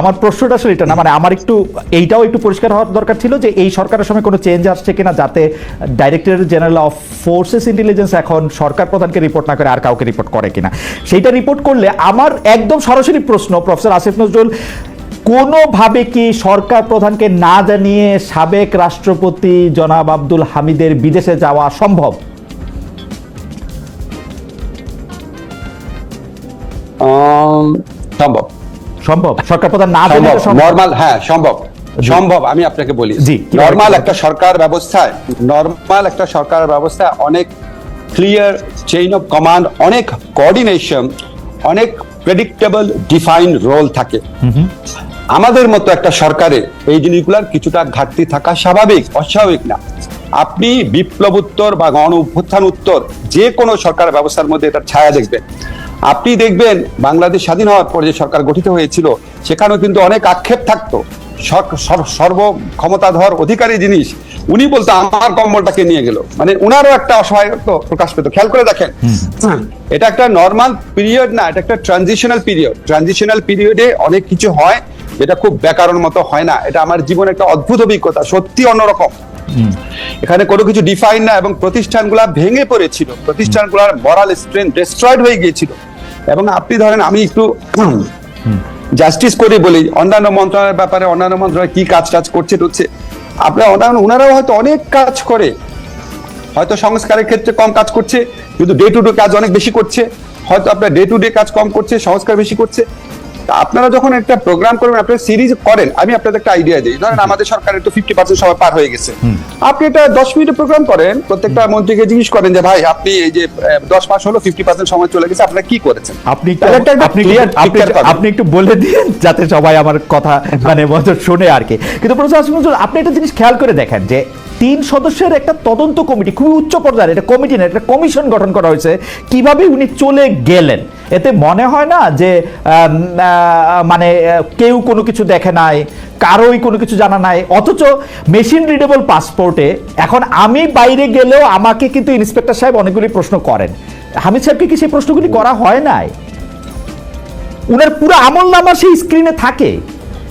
আমার প্রশ্নটা আসলে এটা না মানে আমার একটু, এইটাও একটু পরিষ্কার হওয়ার দরকার ছিল যে এই সরকারের সময় কোনো চেঞ্জ আসছে কিনা যাতে director general of forces intelligence এখন সরকার প্রধানকে রিপোর্ট না করে আর কাউকে রিপোর্ট করে কিনা। সেইটা রিপোর্ট করলে আমার একদম সরাসরি প্রশ্ন প্রফেসর আসিফ নজরুল কোনোভাবে কি সরকার প্রধানকে না জানিয়ে সাবেক রাষ্ট্রপতি জনাব আব্দুল হামিদের বিদেশে যাওয়া সম্ভব? সম্ভব। সম্ভব? সরকার প্রধান না নর্মাল হ্যাঁ সম্ভব। সম্ভব আমি আপনাকে বলি। নর্মাল একটা সরকার ব্যবস্থায় নর্মাল একটা সরকার ব্যবস্থায় অনেক ক্লিয়ার চেইন অফ কমান্ড অনেক কোঅর্ডিনেশন অনেক প্রেডিক্টেবল ডিফাইন রোল থাকে। আমাদের মতো একটা সরকারে এই জিনিসগুলোর কিছুটা ঘাটতি থাকা স্বাভাবিক অস্বাভাবিক না। আপনি বিপ্লব উত্তর বা গণ অভ্যুত্থান উত্তর যে কোনো সরকার ব্যবস্থার মধ্যে এটার ছায়া দেখবেন। আপনি দেখবেন বাংলাদেশ স্বাধীন হওয়ার পর যে সরকার গঠিত হয়েছিল সেখানেও কিন্তু অনেক আক্ষেপ থাকতো। সর- সর- সর্ব ক্ষমতাধর অধিকারী জিনিস উনি বলতো আমার কম্বলটাকে নিয়ে গেল। মানে উনারও একটা অসহায়ত্ব প্রকাশ পেত। খেয়াল করে দেখেন। এটা একটা নর্মাল পিরিয়ড না এটা একটা ট্রানজিশনাল পিরিয়ড ট্রানজিশনাল পিরিয়ডে অনেক কিছু হয় যেটা খুব ব্যাকরণ মতো হয় না। এটা আমার জীবনে একটা অদ্ভুত অভিজ্ঞতা সত্যি অন্যরকম। এখানে কোনো কিছু ডিফাইন না এবং প্রতিষ্ঠানগুলা ভেঙে পড়েছিল। প্রতিষ্ঠানগুলোর মরাল স্ট্রেংথ ডিস্ট্রয়েড হয়ে গিয়েছিল। এবং আপনি ধরেন আমি একটু জাস্টিস করে বলি, অন্যান্য মন্ত্রণালয়ের ব্যাপারে, অন্যান্য মন্ত্রণালয় কি কাজ টাজ করছে, ঢুকছে। আপনার অন্যান্য ওনারাও হয়তো অনেক কাজ করে। হয়তো সংস্কারের ক্ষেত্রে কম কাজ করছে, কিন্তু ডে টু ডে কাজ অনেক বেশি করছে। হয়তো আপনার ডে টু ডে কাজ কম করছে, সংস্কার বেশি করছে। আপনারা যখন একটা প্রোগ্রাম করবেন আপনারা সিরিজ করেন আমি আপনাদের একটা আইডিয়া দিই। ধরেন আমাদের সরকারের তো ফিফটি পার্সেন্ট সময় পার হয়ে গেছে। আপনি এটা দশ মিনিটে প্রোগ্রাম করেন প্রত্যেকটা মন্ত্রীকে জিজ্ঞেস করেন যে ভাই আপনি এই যে দশ মাস হলো ফিফটি পার্সেন্ট সময় চলে গেছে আপনারা কি করেছেন? আপনি আপনি একটু- আপনি একটু- বলে দিন যাতে সবাই আমার কথা মানে শুনে আর কি। কিন্তু প্রফেসর আপনি একটা জিনিস খেয়াল করে দেখেন যে তিন সদস্যের একটা তদন্ত কমিটি, খুবই উচ্চ পর্যায়ের, এটা কমিটি না একটা কমিশন গঠন করা হয়েছে, কীভাবে উনি চলে গেলেন? এতে মনে হয় না যে মানে কেউ কোনো কিছু দেখে নাই, কারোই কোনো কিছু জানা নাই, অথচ মেশিন রিডেবল পাসপোর্টে, এখন আমি বাইরে গেলেও আমাকে কিন্তু ইন্সপেক্টর সাহেব অনেকগুলি প্রশ্ন করেন। হামিদ সাহেবকে কি সেই প্রশ্নগুলি করা হয় নাই? উনার পুরো আমল নামা সেই স্ক্রিনে থাকে,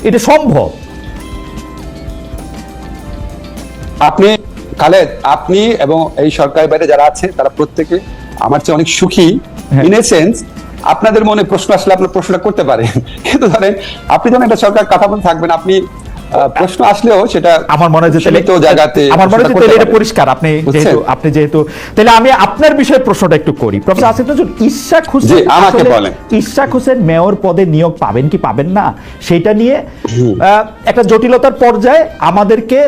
এটা সম্ভব। আপনি খালেদ আপনি এবং এই সরকারের বাইরে যারা আছে তারা প্রত্যেকে আমার চেয়ে অনেক সুখী। ইন এ সেন্স আপনাদের মনে প্রশ্ন আসলে আপনার প্রশ্নটা করতে পারেন কিন্তু ধরেন আপনি যখন একটা সরকার কথা বলে থাকবেন আপনি প্রশ্ন আসলেও সেটা আমার মনে হয় যে সীমিত জায়গাতে আমার মনে হয় তাহলে এটা পরিষ্কার। আপনি যেহেতু আপনি যেহেতু তাহলে আমি আপনার বিষয়ে প্রশ্নটা একটু করি। প্রফেসর আসিফ নজরুল ইশাক হোসেন আমাকে বলেন। ইশাক হোসেন মেয়র পদে নিয়োগ পাবেন কি পাবেন না সেটা নিয়ে একটা জটিলতার পর্যায়ে আমাদেরকে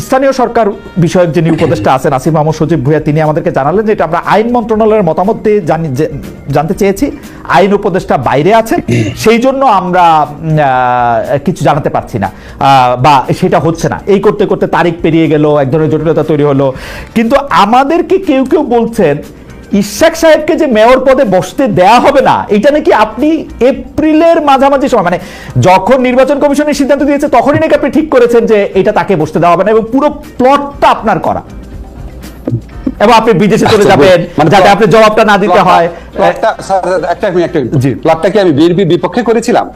স্থানীয় সরকার বিষয়ক যিনি উপদেষ্টা আছেন আসিফ মাহমুদ সজীব ভুইয়া তিনি আমাদেরকে জানালেন যে এটা আমরা আইন মন্ত্রণালয়ের মতামত দিয়ে জানি- জানতে চেয়েছি। আইন উপদেষ্টা বাইরে আছে সেই জন্য আমরা কিছু জানাতে পারছি না বা সেটা হচ্ছে না। এই করতে করতে তারিখ পেরিয়ে গেল এক ধরনের জটিলতা তৈরি হলো। কিন্তু আমাদেরকে কেউ কেউ বলছেন ইশাক সাহেবকে যে মেয়র পদে বসতে দেয়া হবে না এটা নাকি আপনি এপ্রিলের মাঝামাঝি সময় মানে যখন নির্বাচন কমিশনের সিদ্ধান্ত দিয়েছে তখনই নাকি আপনি ঠিক করেছেন যে এটা তাকে বসতে দেওয়া হবে না এবং পুরো প্লটটা আপনার করা। এবং আপনি বিদেশে চলে আচ্ছা, যাবেন মানে যাতে আপনি জবাবটা না দিতে হয়। একটা একটা জি। প্লটটা কি আমি বিএনপির বিপক্ষে করেছিলাম?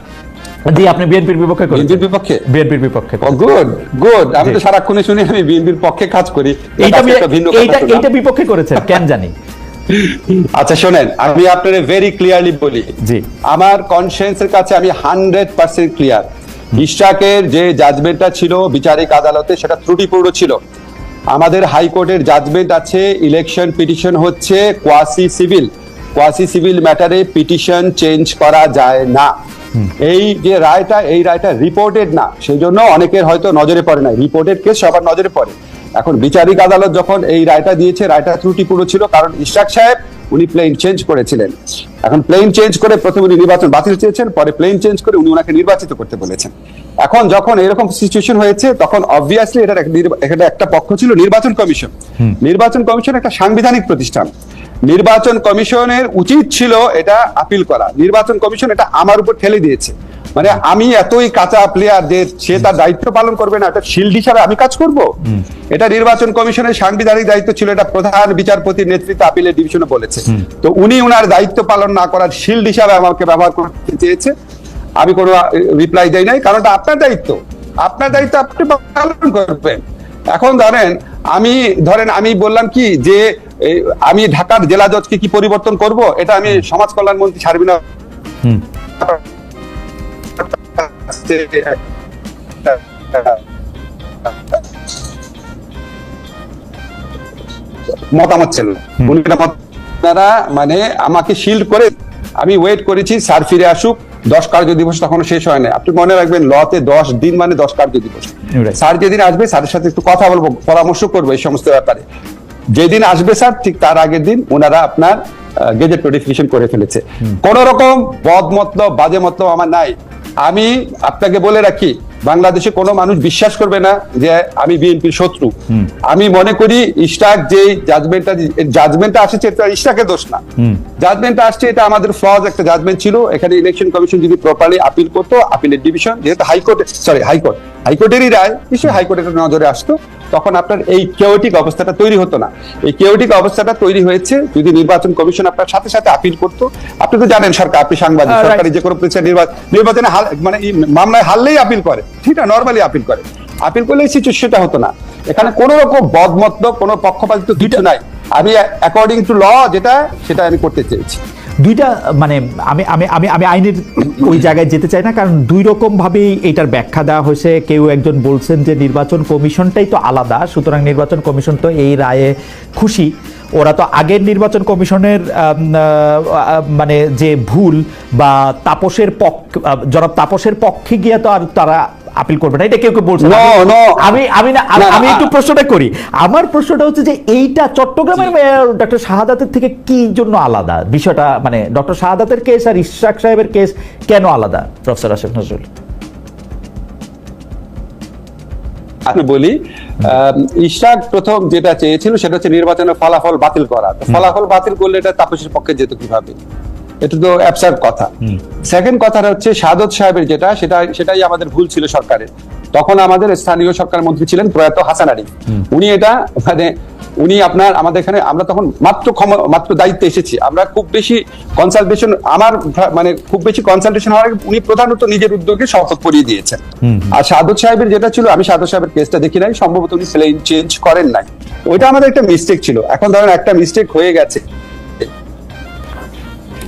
জি আপনি বিএনপির বিপক্ষে বিএনপির বিপক্ষে? বিএনপির বিপক্ষে গুড গুড আমি তো শুনি আমি বিএনপির পক্ষে কাজ করি। এইটা আজকে একটা এইটা এইটা বিপক্ষে করেছেন কেন জানি। আচ্ছা শোনেন আমি ভেরি ক্লিয়ারলি বলি। জি। আমার কনসিয়েন্সের কাছে আমি হান্ড্রেড পার্সেন্ট ক্লিয়ার ইশাকের যে জাজমেন্টটা ছিল বিচারিক আদালতে সেটা ত্রুটিপূর্ণ ছিল। আমাদের হাইকোর্টের জাজমেন্ট আছে ইলেকশন পিটিশন হচ্ছে কোয়াসি সিভিল কোয়াসি সিভিল ম্যাটারে পিটিশন চেঞ্জ করা যায় না। এই যে রায়টা এই রায়টা রিপোর্টেড না। সেই জন্য অনেকের হয়তো নজরে পড়ে না রিপোর্টেড কেস সবার নজরে পড়ে। এখন বিচারিক আদালত যখন এই রায়টা দিয়েছে রায়টা ত্রুটিপূর্ণ ছিল কারণ ইশাক সাহেব উনি প্লেন চেঞ্জ করেছিলেন। এখন প্লেন চেঞ্জ করে প্রথমে উনি নির্বাচন বাতিল চেয়েছেন পরে প্লেন চেঞ্জ করে উনি ওনাকে নির্বাচিত করতে বলেছেন। এখন যখন এরকম সিচুয়েশন হয়েছে তখন অবভিয়াসলি এটা একটা এটা একটা পক্ষ ছিল নির্বাচন কমিশন। নির্বাচন কমিশন একটা সাংবিধানিক প্রতিষ্ঠান। নির্বাচন কমিশনের উচিত ছিল এটা আপিল করা। নির্বাচন কমিশন এটা আমার উপর ঠেলে দিয়েছে। মানে আমি এতই কাঁচা প্লেয়ার যে সে তার দায়িত্ব পালন করবে না এটা শিল্ড হিসাবে আমি কাজ করব? এটা নির্বাচন কমিশনের সাংবিধানিক দায়িত্ব ছিল এটা প্রধান বিচারপতির নেতৃত্বে আপিলের ডিভিশনে বলেছে। তো উনি উনার দায়িত্ব পালন না করার শিল্ড হিসাবে আমাকে ব্যবহার করতে চেয়েছে। আমি কোনো রিপ্লাই দেই নাই কারণ এটা আপনার দায়িত্ব। আপনার দায়িত্ব আপনি পালন করবেন। এখন ধরেন আমি ধরেন আমি বললাম কি যে এই, আমি ঢাকার জেলা জজকে কি পরিবর্তন করব? এটা আমি সমাজ কল্যাণ মন্ত্রী সার্বিনা মতামত ছিল আপনারা মানে আমাকে শিল্ড করে আমি ওয়েট করেছি স্যার ফিরে আসুক। দশ কার্য দিবস তখনো শেষ হয় না আপনি মনে রাখবেন লতে দশ দিন মানে দশ কার্য দিবস। স্যার যেদিন আসবে স্যারের সাথে একটু কথা বলব পরামর্শ করব এই সমস্ত ব্যাপারে। যেদিন আসবে স্যার ঠিক তার আগের দিন ওনারা আপনার গেজেট নোটিফিকেশন করে ফেলেছে। কোন রকম বদ মতলব বাজে মতলব আমার নাই। আমি আপনাকে বলে রাখি বাংলাদেশে কোনো মানুষ বিশ্বাস করবে না যে আমি বিএনপির শত্রু। আমি মনে করি ইস্টাক যে জাজমেন্টটা জাজমেন্টটা আসছে এটা ইস্টাকের দোষ না। জাজমেন্টটা আসছে এটা আমাদের ফ্লজ একটা জাজমেন্ট ছিল। এখানে ইলেকশন কমিশন যদি প্রপারলি আপিল করতো আপিলের ডিভিশন যেহেতু high court sorry high court হাইকোর্টেরই রায় নিশ্চয়ই হাইকোর্টের নজরে আসতো। তখন আপনার এই কেওটিক অবস্থাটা তৈরি হতো না। এই কেওটিক অবস্থাটা তৈরি হয়েছে যদি নির্বাচন কমিশন আপনার সাথে সাথে আপিল করতো। আপনি তো জানেন সরকার আপনি সাংবাদিক সরকারি যে কোনো প্রতিষ্ঠান নির্বাচন নির্বাচনে মানে মামলায় হারলেই আপিল করে। ঠিক আছে নর্মালি আপিল করে। আপিল করলে সিচুয়েশনটা হতো না। এখানে কোন রকম বদমত কোনো পক্ষপাতিত্ব কিছু নাই। আমি অ্যাকর্ডিং টু ল যেটা সেটা আমি করতে চেয়েছি। দুইটা মানে আমি আমি আমি আমি আইনের ওই জায়গায় যেতে চাই না, কারণ দুই রকম ভাবেই এটার ব্যাখ্যা দেওয়া হয়েছে। কেউ একজন বলছেন যে নির্বাচন কমিশনটাই তো আলাদা, সুতরাং নির্বাচন কমিশন তো এই রায়ে খুশি। ওরা তো আগের নির্বাচন কমিশনের মানে যে ভুল বা তাপসের পক্ষ জনাব তাপসের পক্ষে গিয়ে তো আর তারা আপিল করবে না। এটা কেউ কেউ বলছে আমি- আমি আমি না আমি- একটু প্রশ্নটা করি। আমার প্রশ্নটা হচ্ছে যে এইটা চট্টগ্রামের মেয়র ডক্টর শাহাদাতের থেকে কি জন্য আলাদা? বিষয়টা মানে ডক্টর শাহাদাতের কেস আর ইশাক সাহেবের কেস কেন আলাদা? প্রফেসর আশিফ নজরুল আমি বলি আহ, ইশরাক প্রথম যেটা চেয়েছিল সেটা হচ্ছে নির্বাচনের ফলাফল বাতিল করা। ফলাফল বাতিল করলে এটা তাপসের পক্ষে যেত কীভাবে? এটা তো অ্যাবসার্ড কথা। সেকেন্ড কথাটা হচ্ছে সাদত সাহেবের যেটা সেটা সেটাই আমাদের ভুল ছিল সরকারের। তখন আমাদের স্থানীয় সরকার মন্ত্রী ছিলেন প্রয়াত হাসান আলী। উনি এটা মানে উনি আপনার আমাদের এখানে আমরা তখন মাত্র মাত্র দায়িত্বে এসেছি। আমরা খুব বেশি কনসালটেশন আমার মানে খুব বেশি কনসালটেশন হওয়ার আগে উনি প্রধানত নিজের উদ্যোগে শপথ পরিয়ে দিয়েছেন। আর সাদত সাহেবের যেটা ছিল আমি সাদত সাহেবের কেসটা দেখি নাই সম্ভবত উনি প্লেন চেঞ্জ করেন নাই। ওইটা আমাদের একটা মিস্টেক ছিল। এখন ধরেন একটা মিস্টেক হয়ে গেছে।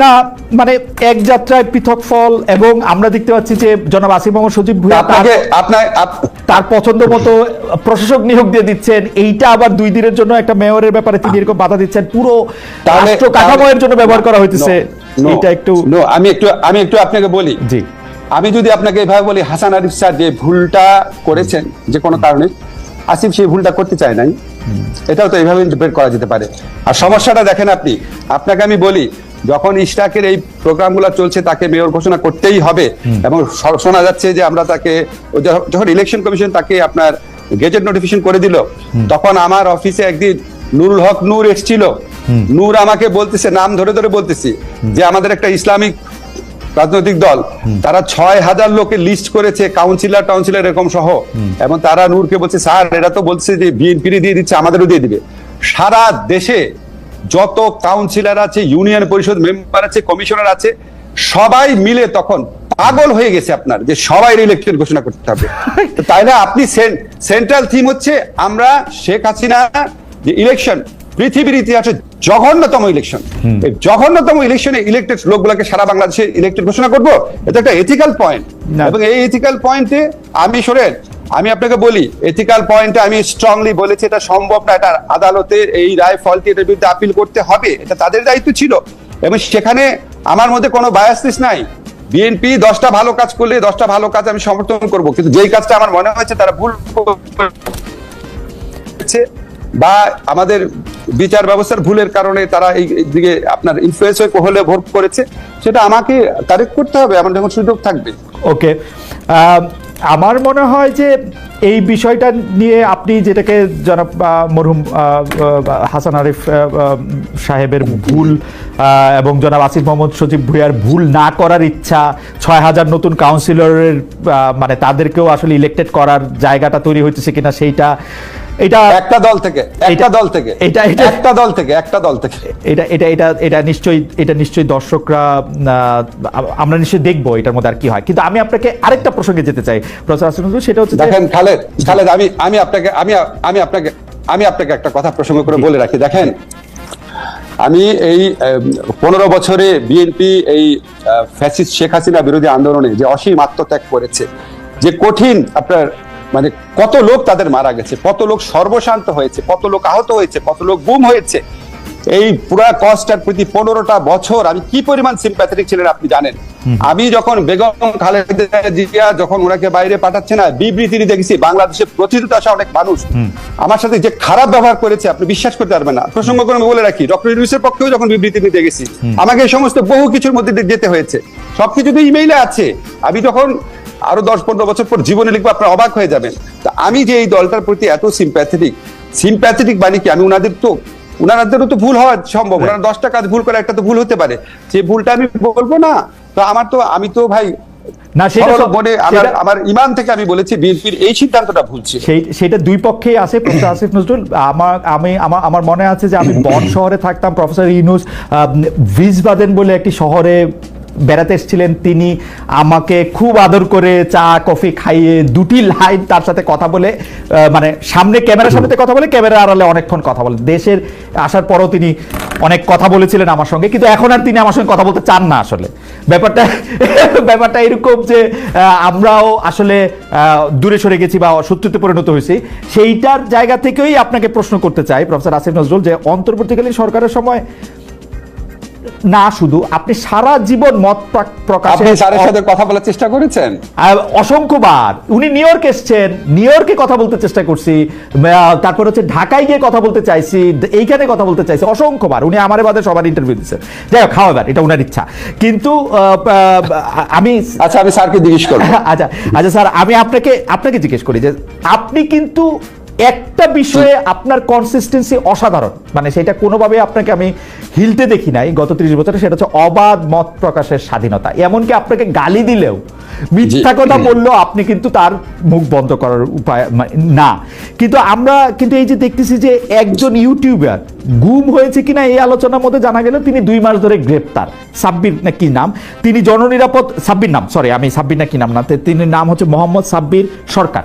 না মানে এক যাত্রায় পৃথক ফল এবং আমরা দেখতে পাচ্ছি যে জনাব আসিফ মোহাম্মদ সজীব ভুঁইয়া তার আপনাকে আপনার তার পছন্দ মতো প্রশাসক নিয়োগ দিয়ে দিচ্ছেন। এইটা আবার দুই দিনের জন্য একটা মেয়রের ব্যাপারে তিনি এরকম বাধা দিচ্ছেন। পুরো রাষ্ট্র কাঠামোয়ের জন্য ব্যবহার করা হইতেছে। এটা একটু আমি একটু আমি একটু আপনাকে বলি। জি। আমি যদি আপনাকে এভাবে বলি হাসান আরিফ স্যার যে ভুলটা করেছেন যে কোনো কারণে আসিফ সেই ভুলটা করতে চায় নাই। এটাও তো এইভাবে ইন্টারপ্রেট করা যেতে পারে। আর সমস্যাটা দেখেন আপনি। আপনাকে আমি বলি যখন ইস্টাকের এই প্রোগ্রামগুলো চলছে তাকে মেয়র ঘোষণা করতেই হবে। এবং শোনা যাচ্ছে যে আমরা তাকে যখন- ইলেকশন কমিশন তাকে আপনার গেজেট নোটিফিকেশন করে দিল তখন আমার অফিসে একদিন নুরুল হক নূর এসেছিল। নূর আমাকে বলতেছে নাম ধরে ধরে বলতেছি যে আমাদের একটা ইসলামিক রাজনৈতিক দল তারা ছয় হাজার লোকে লিস্ট করেছে কাউন্সিলর টাউন্সিলর এরকম সহ। এবং তারা নূরকে বলছে স্যার এরা তো বলছে যে বিএনপি দিয়ে দিচ্ছে আমাদেরও দিয়ে দিবে। সারা দেশে যত কাউন্সিলর আছে ইউনিয়ন পরিষদ মেম্বার আছে কমিশনার আছে, সবাই মিলে তখন পাগল হয়ে গেছে আপনার, যে সবাই ইলেকশন ঘোষণা করতে হবে। তাই তাইলে আপনি সেন্ট্রাল থিম হচ্ছে আমরা, শেখ হাসিনা, যে ইলেকশন পৃথিবীর ইতিহাসে জঘন্যতম ইলেকশন এই জঘন্যতম ইলেকশনে ইলেক্টেড লোকগুলোকে সারা বাংলাদেশে ইলেক্টেড ঘোষণা করব এটা একটা এথিক্যাল পয়েন্ট এবং এই এথিক্যাল পয়েন্টে আমি শোনেন আমি আপনাকে বলি এথিক্যাল পয়েন্টে আমি স্ট্রংলি বলেছি এটা সম্ভব না এটা আদালতে এই রায় ফলটি এটার বিরুদ্ধে আপিল করতে হবে এটা তাদের দায়িত্ব ছিল। এবং সেখানে আমার মধ্যে কোনো বায়াসিস নাই। বিএনপি দশটা ভালো কাজ করলে দশটা ভালো কাজ আমি সমর্থন করব কিন্তু যেই কাজটা আমার মনে হয়েছে তারা ভুল করেছে বা আমাদের বিচার ব্যবস্থার ভুলের কারণে তারা এই দিকে আপনার ইনফ্লুয়েন্স হয়ে হলে ভোট করেছে, সেটা আমাকে কারেক্ট করতে হবে, আমার যখন সুযোগ থাকবে। ওকে। আমার মনে হয় যে এই বিষয়টা নিয়ে আপনি যেটাকে জনাব মরহুম হাসান আরিফ সাহেবের ভুল এবং জনাব আসিফ মোহাম্মদ সচিব ভুইয়ার ভুল না করার ইচ্ছা, ছয় হাজার নতুন কাউন্সিলরের মানে তাদেরকেও আসলে ইলেক্টেড করার জায়গাটা তৈরি হচ্ছে কিনা সেইটা এটা একটা দল থেকে একটা দল থেকে এটা- এটা- একটা দল থেকে একটা দল থেকে। এটা এটা এটা এটা নিশ্চয়ই এটা নিশ্চয়ই দর্শকরা আমরা নিশ্চয়ই দেখব এটার মধ্যে আর কি হয়। কিন্তু আমি আপনাকে আরেকটা প্রসঙ্গে যেতে চাই প্রফেসর আসিফ সেটা হচ্ছে দেখেন খালেদ খালেদ আমি আমি আপনাকে আমি আমি আপনাকে আমি আপনাকে একটা কথা প্রসঙ্গ করে বলে রাখি। দেখেন আমি এই পনেরো বছরে বিএনপি এই ফ্যাসিস্ট শেখ হাসিনা বিরোধী আন্দোলনে যে অসীম আত্মত্যাগ করেছে যে কঠিন আপনার মানে কত লোক তাদের মারা গেছে কত লোক সর্বশান্ত হয়েছে কত লোক আহত হয়েছে কত লোক গুম হয়েছে। এই পুরা কস্টার প্রতি পনেরোটা বছর আমি কি পরিমাণ সিম্প্যাথেটিক ছিলেন আপনি জানেন? আমি যখন বেগম খালেদা জিয়া যখন ওনাকে বাইরে পাঠাচ্ছে না বিবৃতি দেখেছি বাংলাদেশের প্রতিনিধিত আসা অনেক মানুষ। আমার সাথে যে খারাপ ব্যবহার করেছে আপনি বিশ্বাস করতে পারবেন না। প্রসঙ্গ করে আমি বলে রাখি ডক্টর ইউনুসের পক্ষেও যখন বিবৃতি নিতে গেছি আমাকে এই সমস্ত বহু কিছুর মধ্যে যেতে হয়েছে। সবকিছু তো ইমেইলে আছে। আমি তখন আরও দশ পনেরো বছর পর জীবনে লিখব আপনার অবাক হয়ে যাবেন। তা আমি যে এই দলটার প্রতি এত সিম্প্যাথেটিক সিম্প্যাথেটিক মানে কি? আমি ওনাদের তো ওনাদেরও তো ভুল হওয়া সম্ভব। ওনারা দশটা কাজ ভুল করে একটা তো ভুল হতে পারে। যে ভুলটা আমি বলব না তো আমার তো আমি তো ভাই না সেটা মনে আমার আমার ইমান থেকে আমি বলেছি বিএনপির এই সিদ্ধান্তটা ভুল ছিল। সেই সেটা দুই পক্ষেই আছে প্রফেসর আসিফ নজরুল। আমার আমি আমার আমার মনে আছে যে আমি বন শহরে থাকতাম প্রফেসর ইউনুস ভিজবাদেন বলে একটি শহরে বেড়াতে এসেছিলেন তিনি। আমাকে খুব আদর করে চা, কফি খাইয়ে দুটি লাইন তার সাথে কথা বলে মানে সামনে ক্যামেরার সামনে কথা বলে ক্যামেরা আড়ালে অনেকক্ষণ কথা বলে। দেশের আসার পরও তিনি অনেক কথা বলেছিলেন আমার সঙ্গে, কিন্তু এখন আর তিনি আমার সঙ্গে কথা বলতে চান না আসলে। ব্যাপারটা ব্যাপারটা এরকম যে আমরাও আসলে দূরে সরে গেছি বা শত্রুতে পরিণত হয়েছি, সেইটার জায়গা থেকেই আপনাকে প্রশ্ন করতে চাই, প্রফেসর আসিফ নজরুল, যে অন্তর্বর্তীকালীন সরকারের সময় না শুধু আপনি সারা জীবন মত প্রকাশে সাথে কথা বলার চেষ্টা করেছেন? অসংখ্যবার। উনি নিউ ইয়র্ক এসছেন নিউ ইয়র্কে কথা বলতে চেষ্টা করছি তারপর হচ্ছে ঢাকায় গিয়ে কথা বলতে চাইছি এইখানে কথা বলতে চাইছি অসংখ্যবার। উনি আমার বাদে সবার ইন্টারভিউ দিচ্ছেন যাই হোক খাওয়াবার এটা উনার ইচ্ছা। কিন্তু আমি আচ্ছা আমি স্যারকে জিজ্ঞেস করব। আচ্ছা আচ্ছা স্যার আমি আপনাকে আপনাকে জিজ্ঞেস করি যে আপনি কিন্তু একটা বিষয়ে আপনার কনসিস্টেন্সি অসাধারণ। মানে সেটা কোনোভাবে আপনাকে আমি হিলতে দেখি নাই গত ত্রিশ বছরে সেটা হচ্ছে অবাধ মত প্রকাশের স্বাধীনতা। এমনকি আপনাকে গালি দিলেও মিথ্যা কথা বললেও আপনি কিন্তু তার মুখ বন্ধ করার উপায় মানে না। কিন্তু আমরা কিন্তু এই যে দেখতেছি যে একজন ইউটিউবার গুম হয়েছে কিনা এই আলোচনার মধ্যে জানা গেল তিনি দুই মাস ধরে গ্রেপ্তার। সাব্বির না কি নাম? তিনি জননিরাপদ সাব্বির নাম সরি আমি সাব্বির না কি নাম না তিনি নাম হচ্ছে মোহাম্মদ সাব্বির সরকার।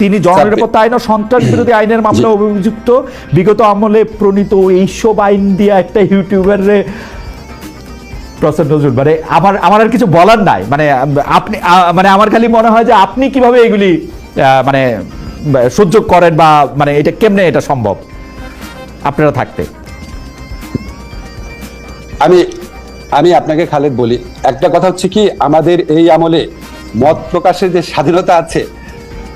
তিনি জননিরাপত্তা আইন ও সন্ত্রাস বিরোধী আইনের মামলা অভিযুক্ত বিগত আমলে প্রণীত এইসব আইন দিয়ে একটা ইউটিউবারে প্রসেন নজরুল মানে আমার আমার আর কিছু বলার নাই। মানে আপনি মানে আমার খালি মনে হয় যে আপনি কীভাবে এগুলি মানে সহ্য করেন বা মানে এটা কেমনে এটা সম্ভব? আপনারা থাকতে। আমি আমি আপনাকে খালেদ বলি। একটা কথা হচ্ছে কি আমাদের এই আমলে মত প্রকাশের যে স্বাধীনতা আছে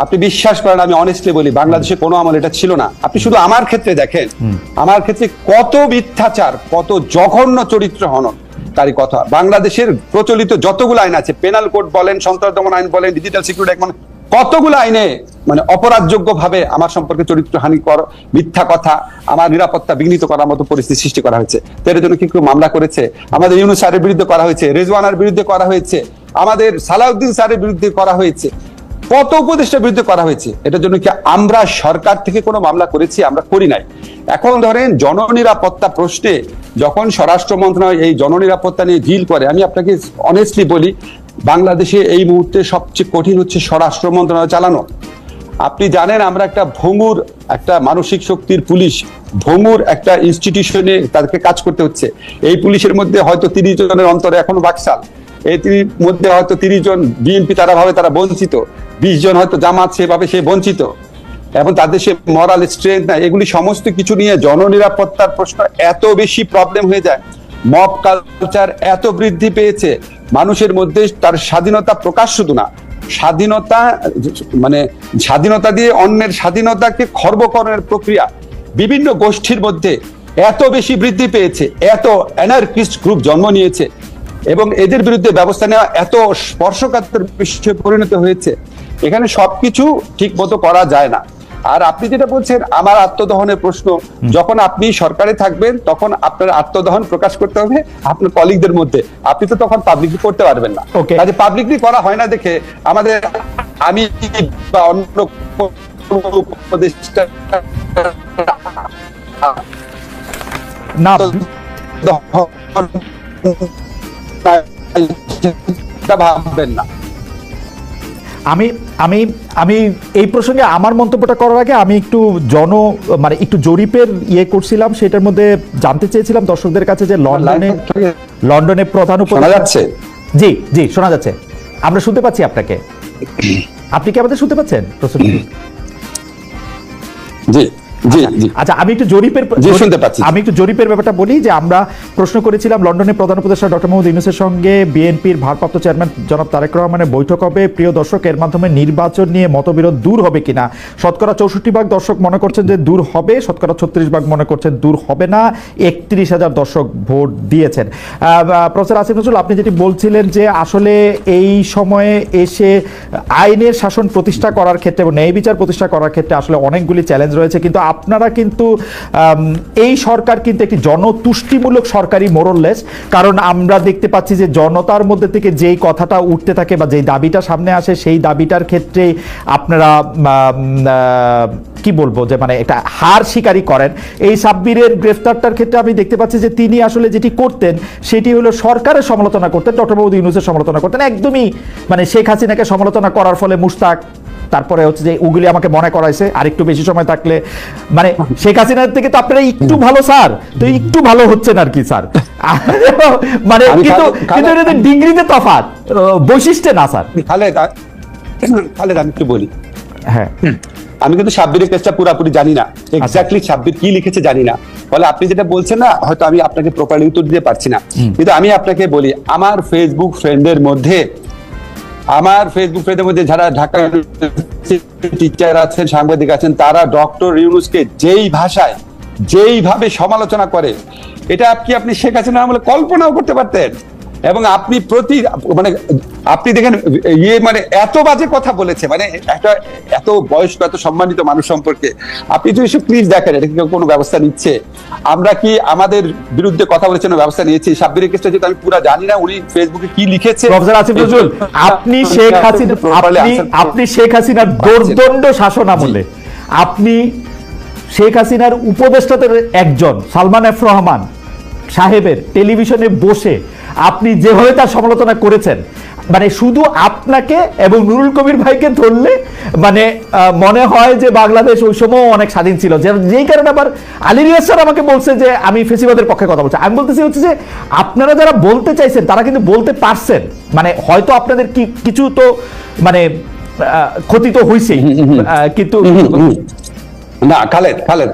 আপনি বিশ্বাস করেন আমি অনেস্টলি বলি বাংলাদেশে কোনো আমল এটা ছিল না। আপনি শুধু আমার ক্ষেত্রে দেখেন আমার ক্ষেত্রে কত মিথ্যাচার কত জঘন্য চরিত্র হনন তারই কথা। বাংলাদেশের প্রচলিত যতগুলো আইন আছে পেনাল কোড বলেন সন্ত্রাস দমন আইন বলেন ডিজিটাল সিকিউরিটি বলেন কতগুলো আইনে মানে অপরাধযোগ্য ভাবে আমার সম্পর্কে চরিত্রহানি কর মিথ্যা কথা আমার নিরাপত্তা বিঘ্নিত করার মতো পরিস্থিতি সৃষ্টি করা হয়েছে। তো এর জন্য কি কেউ মামলা করেছে? আমাদের ইউনুস স্যারের বিরুদ্ধে করা হয়েছে রেজওয়ানার বিরুদ্ধে করা হয়েছে। আমাদের সালাউদ্দিন স্যারের বিরুদ্ধে করা হয়েছে। কত উপদেষ্টার বিরুদ্ধে করা হয়েছে। এটার জন্য কি আমরা সরকার থেকে কোনো মামলা করেছি? আমরা করি নাই। এখন ধরেন জননিরাপত্তা প্রশ্নে যখন স্বরাষ্ট্র মন্ত্রণালয় এই জননিরাপত্তা নিয়ে ডিল করে, আমি আপনাকে অনেস্টলি বলি, বাংলাদেশে এই মুহূর্তে সবচেয়ে কঠিন হচ্ছে স্বরাষ্ট্র মন্ত্রণালয় চালানো। আপনি জানেন আমরা একটা ভঙ্গুর, একটা মানসিক শক্তির পুলিশ, ভঙ্গুর একটা ইনস্টিটিউশনে তাদেরকে কাজ করতে হচ্ছে। এই পুলিশের মধ্যে হয়তো তিরিশ জনের অন্তরে এখনও বাকশাল। তিরিশ মধ্যে হয়তো তিরিশ জন বিএনপি তারা ভাবে তারা বঞ্চিত, বিশ জন হয়তো জামাত সেভাবে সে বঞ্চিত। এবং তাদের সে মরাল স্ট্রেংথ নাই, এগুলি সমস্ত কিছু নিয়ে জননিরাপত্তার প্রশ্ন এত বেশি প্রবলেম হয়ে যায়। মব কালচার এত বৃদ্ধি পেয়েছে, মানুষের মধ্যে তার স্বাধীনতা প্রকাশ শুধু না, স্বাধীনতা মানে স্বাধীনতা দিয়ে অন্যের স্বাধীনতাকে খর্বকরণের প্রক্রিয়া বিভিন্ন গোষ্ঠীর মধ্যে এত বেশি বৃদ্ধি পেয়েছে, এত অ্যানার্কিস্ট গ্রুপ জন্ম নিয়েছে। এবং এদের বিরুদ্ধে ব্যবস্থা নেওয়া এত স্পর্শকাতর বিষয়ে পরিণত হয়েছে এখানে সবকিছু ঠিক মতো করা যায় না। আর আপনি যেটা বলছেন আমার আত্মদহনের প্রশ্ন যখন আপনি সরকারে থাকবেন তখন আপনার আত্মদহন প্রকাশ করতে হবে আপনার কলিগদের মধ্যে। আপনি তো তখন পাবলিকলি করতে পারবেন না. কাজে পাবলিকলি করা হয় না দেখে আমাদের আমি বা অন্য উপদেষ্টা না ভাববেন না। আমি আমি আমি এই প্রসঙ্গে আমার মন্তব্যটা করার আগে আমি একটু জন মানে একটু জরিপের ইয়ে করছিলাম সেটার মধ্যে জানতে চেয়েছিলাম দর্শকদের কাছে যে লন্ডনে লন্ডনে প্রধান শোনা যাচ্ছে। জি জি শোনা যাচ্ছে। আমরা শুনতে পাচ্ছি আপনাকে। আপনি কি আমাদের শুনতে পাচ্ছেন? প্রশ্ন জি জি জি। আচ্ছা আমি একটু জরিপের শুনতে পাচ্ছি। আমি একটু জরিপের ব্যাপারটা বলি যে আমরা প্রশ্ন করেছিলাম লন্ডনের প্রধান উপদেষ্টা ডক্টর মোহাম্মদ ইউনুসের সঙ্গে বিএনপির ভারপ্রাপ্ত চেয়ারম্যান জনাব তারেক রহমানের বৈঠক হবে। প্রিয় দর্শক এর মাধ্যমে নির্বাচন নিয়ে মতবিরোধ দূর হবে কিনা? শতকরা চৌষট্টি ভাগ দর্শক মনে করছেন যে দূর হবে শতকরা ছত্রিশ ভাগ মনে করছেন দূর হবে না। একত্রিশ হাজার দর্শক ভোট দিয়েছেন। প্রফেসর আসিফ নজরুল আপনি যেটি বলছিলেন যে আসলে এই সময়ে এসে আইনের শাসন প্রতিষ্ঠা করার ক্ষেত্রে এবং ন্যায় বিচার প্রতিষ্ঠা করার ক্ষেত্রে আসলে অনেকগুলি চ্যালেঞ্জ রয়েছে কিন্তু আপনারা কিন্তু এই সরকার কিন্তু একটি জনতুষ্টিমূলক সরকারি মোরললেস কারণ আমরা দেখতে পাচ্ছি যে জনতার মধ্যে থেকে যেই কথাটা উঠতে থাকে বা যেই দাবিটা সামনে আসে, সেই দাবিটার ক্ষেত্রে আপনারা কি বলব যে মানে একটা হার স্বীকারই করেন। এই সাব্বিরের গ্রেফতারটার ক্ষেত্রে আমি দেখতে পাচ্ছি যে তিনি আসলে যেটি করতেন, সেটি হলো সরকারের সমালোচনা করতেন, ডক্টর মোহাম্মদ ইউনুসের সমালোচনা করতেন। একদমই মানে শেখ হাসিনাকে সমালোচনা করার ফলে মুস্তাক তারপরে হচ্ছে যে ওগুলি আমাকে মনে করাইছে আর একটু বেশি সময় থাকলে। মানে শেখ হাসিনার থেকে তো আপনারা একটু ভালো স্যার। তো একটু ভালো হচ্ছেন আর কি স্যার। মানে আমি কিন্তু কিন্তু এটা ডিগ্রিতে তফাৎ বৈশিষ্ট্যে না স্যার। খালেদ আ- খালেদ আমি একটু বলি। হ্যাঁ। আমি কিন্তু সাব্বিরের কেসটা পুরোপুরি জানি না। এক্স্যাক্টলি সাব্বির কি লিখেছে জানি না। ফলে আপনি যেটা বলছেন না হয়তো আমি আপনাকে প্রপারলি উত্তর দিতে পারছি না। কিন্তু আমি আপনাকে বলি আমার ফেসবুক ফ্রেন্ডের মধ্যে আমার ফেসবুক পেজের মধ্যে যারা ঢাকা টিচার আছেন, সাংবাদিক আছেন, তারা ডক্টর ইউনুসকে যেই ভাষায়, যেইভাবে সমালোচনা করে, এটা কি আপনি শেখ হাসিনা আমলে কল্পনাও করতে পারতেন? এবং আপনি প্রতি মানে আপনি দেখেন ইয়ে মানে এত বাজে কথা বলেছে মানে একটা এত বয়স্ক এত সম্মানিত মানুষ সম্পর্কে। আপনি যদি প্লিজ দেখেন এটা কি কোনো ব্যবস্থা নিচ্ছে? আমরা কি আমাদের বিরুদ্ধে কথা বলেছেন ব্যবস্থা নিয়েছি? সাব্বিরের কেসটা যেহেতু আমি পুরো জানি না উনি ফেসবুকে কি লিখেছে? প্রফেসর আসিফ নজরুল আপনি শেখ হাসিনা আপনি আপনি শেখ হাসিনার দোর্দণ্ড শাসন আমলে। আপনি শেখ হাসিনার উপদেষ্টাদের একজন সালমান এফ রহমান সাহেবের টেলিভিশনে বসে আপনি যেভাবে তার সমালোচনা করেছেন মানে শুধু আপনাকে এবং নুরুল কবির ভাইকে ধরলে মানে মনে হয় যে বাংলাদেশ ওই সময় অনেক স্বাধীন ছিল। যে- যেই কারণে আবার আলী রিয়াজ স্যার আমাকে বলছে যে আমি ফেসিবাদের পক্ষে কথা বলছি। আমি বলতেছি হচ্ছে যে আপনারা যারা বলতে চাইছেন তারা কিন্তু বলতে পারছেন। মানে হয়তো আপনাদের কি কিছু তো মানে ক্ষতি তো হয়েছেই কিন্তু না খালেদ খালেদ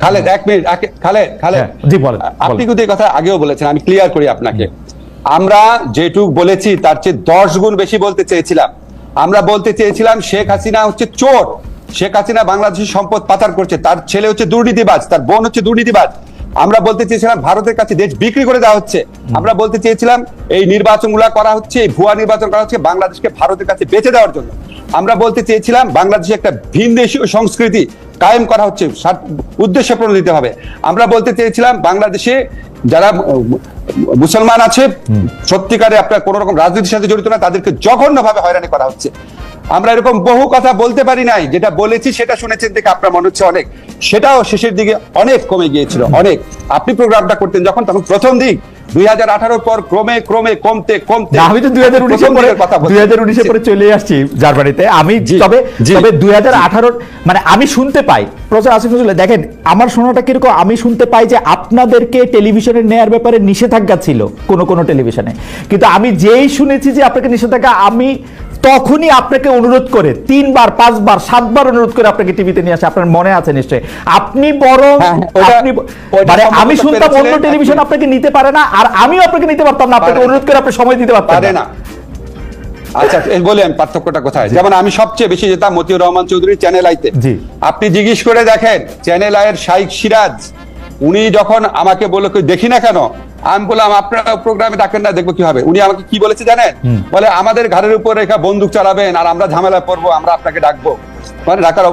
খালেদ এক মিনিট খালেদ খালেদ। হ্যাঁ, জি, বলেন, আপনি কিন্তু এই কথা আগেও বলেছেন আমি ক্লিয়ার করি আপনাকে। আমরা যেটুক বলেছি, তার চেয়ে দশ গুণ বেশি বলতে চেয়েছিলাম। আমরা বলতে চেয়েছিলাম, শেখ হাসিনা হচ্ছে চোর। শেখ হাসিনা বাংলাদেশের সম্পদ পাচার করছে। তার ছেলে হচ্ছে দুর্নীতিবাজ, তার বোন হচ্ছে দুর্নীতিবাজ। আমরা বলতে চেয়েছিলাম, ভারতের কাছে দেশ বিক্রি করে দেওয়া হচ্ছে। আমরা বলতে চেয়েছিলাম, এই নির্বাচনগুলা করা হচ্ছে, এই ভুয়া নির্বাচন করা হচ্ছে বাংলাদেশকে ভারতের কাছে বেঁচে দেওয়ার জন্য। আমরা বলতে চেয়েছিলাম বাংলাদেশে একটা ভিনদেশীয় সংস্কৃতি কায়েম করা হচ্ছে উদ্দেশ্য প্রণোদিত হবে। আমরা বলতে চেয়েছিলাম বাংলাদেশে যারা মুসলমান আছে সত্যিকারে আপনার কোন রকম রাজনীতির সাথে জড়িত না তাদেরকে জঘন্যভাবে হয়রানি করা হচ্ছে। আমরা এরকম বহু কথা বলতে পারি নাই যেটা বলেছি সেটা শুনেছেন দেখে আপনার মনে হচ্ছে অনেক। সেটাও শেষের দিকে অনেক কমে গিয়েছিল অনেক। আপনি প্রোগ্রামটা করতেন যখন তখন প্রথম দিক দুই হাজার আঠারোর পর ক্রমে ক্রমে কমতে কমতে। আমি তো দুই হাজার উনিশে পরে দুই হাজার পরে চলে আসছি জার্মানিতে। আমি তবে তবে দুই হাজার। আঠারোর মানে আমি শুনতে পাই প্রফেসর আসিফ নজরুল দেখেন আমার শোনাটা কীরকম? আমি শুনতে পাই যে আপনাদেরকে টেলিভিশনে নেয়ার ব্যাপারে নিষেধাজ্ঞা ছিল কোন কোন টেলিভিশনে। কিন্তু আমি যেই শুনেছি যে আপনাকে নিষেধাজ্ঞা আমি তখনই আপনাকে অনুরোধ করে তিনবার পাঁচবার সাতবার অনুরোধ করে আপনাকে টিভিতে নিয়ে আসে। আপনার মনে আছে নিশ্চয়ই। আপনি বরং হ্যাঁ, হ্যাঁ, আপনি মানে আমি শুনতাম অন্য টেলিভিশন আপনাকে নিতে পারে না আর আমিও আপনাকে নিতে পারতাম না। আপনাকে অনুরোধ করে আপনি সময় দিতে পারতেন পারে না। আচ্ছা এই বলি আমি পার্থক্যটা কোথায়? যেমন আমি সবচেয়ে বেশি যেতাম মতিউর রহমান চৌধুরী চ্যানেল আইতে। জি। আপনি জিজ্ঞেস করে দেখেন চ্যানেল আয়ের শাইক সিরাজ উনি যখন আমাকে বলল "কই দেখি না কেন? আমি বললাম আপনারা প্রোগ্রামে ডাকেন না দেখব কি হবে। উনি আমাকে কি বলেছে জানেন? বলে আমাদের ঘরের উপর রেখা বন্দুক চালাবেন আর আমরা ঝামেলা পড়ব আমরা আপনাকে ডাকবো। মানে ঢাকার